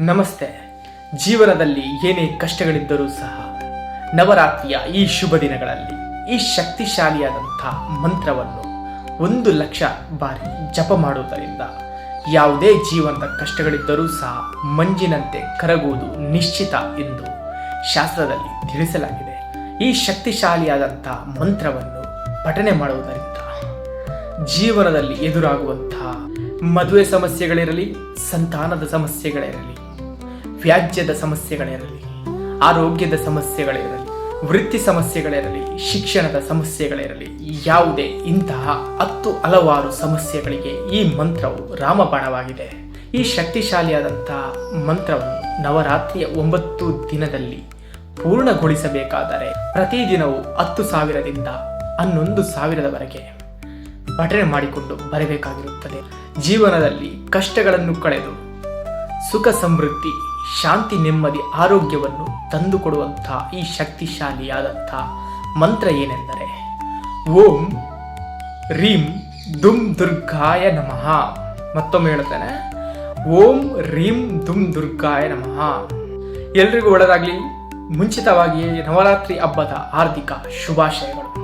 ನಮಸ್ತೆ. ಜೀವನದಲ್ಲಿ ಏನೇ ಕಷ್ಟಗಳಿದ್ದರೂ ಸಹ ನವರಾತ್ರಿಯ ಈ ಶುಭ ದಿನಗಳಲ್ಲಿ ಈ ಶಕ್ತಿಶಾಲಿಯಾದಂಥ ಮಂತ್ರವನ್ನು ಒಂದು ಲಕ್ಷ ಬಾರಿ ಜಪ ಮಾಡುವುದರಿಂದ ಯಾವುದೇ ಜೀವನದ ಕಷ್ಟಗಳಿದ್ದರೂ ಸಹ ಮಂಜಿನಂತೆ ಕರಗುವುದು ನಿಶ್ಚಿತ ಎಂದು ಶಾಸ್ತ್ರದಲ್ಲಿ ತಿಳಿಸಲಾಗಿದೆ. ಈ ಶಕ್ತಿಶಾಲಿಯಾದಂಥ ಮಂತ್ರವನ್ನು ಪಠನೆ ಮಾಡುವುದರಿಂದ ಜೀವನದಲ್ಲಿ ಎದುರಾಗುವಂತಹ ಮದುವೆ ಸಮಸ್ಯೆಗಳಿರಲಿ, ಸಂತಾನದ ಸಮಸ್ಯೆಗಳಿರಲಿ, ವ್ಯಾಜ್ಯದ ಸಮಸ್ಯೆಗಳಿರಲಿ, ಆರೋಗ್ಯದ ಸಮಸ್ಯೆಗಳಿರಲಿ, ವೃತ್ತಿ ಸಮಸ್ಯೆಗಳಿರಲಿ, ಶಿಕ್ಷಣದ ಸಮಸ್ಯೆಗಳಿರಲಿ, ಯಾವುದೇ ಇಂತಹ ಹತ್ತು ಹಲವಾರು ಸಮಸ್ಯೆಗಳಿಗೆ ಈ ಮಂತ್ರವು ರಾಮಬಾಣವಾಗಿದೆ. ಈ ಶಕ್ತಿಶಾಲಿಯಾದಂತಹ ಮಂತ್ರವನ್ನು ನವರಾತ್ರಿಯ ಒಂಬತ್ತು ದಿನದಲ್ಲಿ ಪೂರ್ಣಗೊಳಿಸಬೇಕಾದರೆ ಪ್ರತಿದಿನವೂ ಹತ್ತು ಸಾವಿರದಿಂದ ಹನ್ನೊಂದು ಸಾವಿರದವರೆಗೆ ಪಠನೆ ಮಾಡಿಕೊಂಡು ಬರಬೇಕಾಗಿರುತ್ತದೆ. ಜೀವನದಲ್ಲಿ ಕಷ್ಟಗಳನ್ನು ಕಳೆದು ಸುಖ ಸಮೃದ್ಧಿ, ಶಾಂತಿ, ನೆಮ್ಮದಿ, ಆರೋಗ್ಯವನ್ನು ತಂದುಕೊಡುವಂತಹ ಈ ಶಕ್ತಿಶಾಲಿಯಾದಂಥ ಮಂತ್ರ ಏನೆಂದರೆ, ಓಂ ರೀಂ ದುಂ ದುರ್ಗಾಯ ನಮಃ. ಮತ್ತೊಮ್ಮೆ ಹೇಳುತ್ತೇನೆ, ಓಂ ರೀಂ ದುಂ ದುರ್ಗಾಯ ನಮಃ. ಎಲ್ರಿಗೂ ಒಳ್ಳೆಯದಾಗಲಿ. ಮುಂಚಿತವಾಗಿಯೇ ನವರಾತ್ರಿ ಹಬ್ಬದ ಹಾರ್ದಿಕ ಶುಭಾಶಯಗಳು.